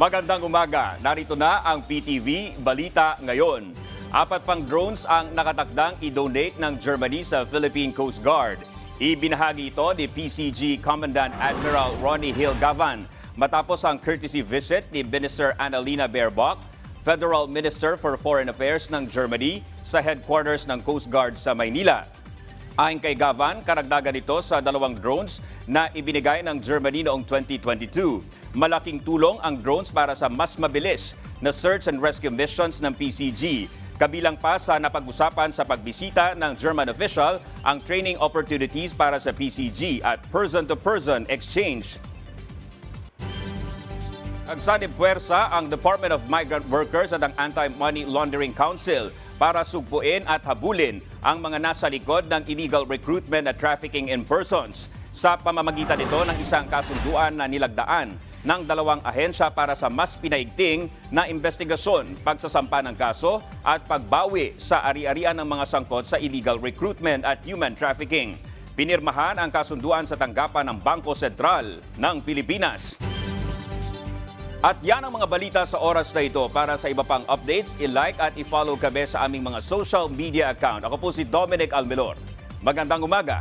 Magandang umaga. Narito na ang PTV Balita ngayon. Apat pang drones ang nakatakdang i-donate ng Germany sa Philippine Coast Guard. Ibinahagi ito ni PCG Commandant Admiral Ronnie Hill Gavan matapos ang courtesy visit ni Minister Annalena Baerbock, Federal Minister for Foreign Affairs ng Germany sa headquarters ng Coast Guard sa Maynila. Ayon kay Gavan, karagdagan ito sa dalawang drones na ibinigay ng Germany noong 2022. Malaking tulong ang drones para sa mas mabilis na search and rescue missions ng PCG. Kabilang pa sa napag-usapan sa pagbisita ng German official ang training opportunities para sa PCG at person-to-person exchange. Nagsanib puwersa ang Department of Migrant Workers at ang Anti-Money Laundering Council para sugpuin at habulin ang mga nasa likod ng illegal recruitment at trafficking in persons. Sa pamamagitan nito ng isang kasunduan na nilagdaan ng dalawang ahensya para sa mas pinaigting na investigasyon, pagsasampa ng kaso at pagbawi sa ari-arian ng mga sangkot sa illegal recruitment at human trafficking. Pinirmahan ang kasunduan sa tanggapan ng Bangko Sentral ng Pilipinas. At yan ang mga balita sa oras na ito. Para sa iba pang updates, i-like at i-follow kami sa aming mga social media account. Ako po si Dominic Almelor. Magandang umaga.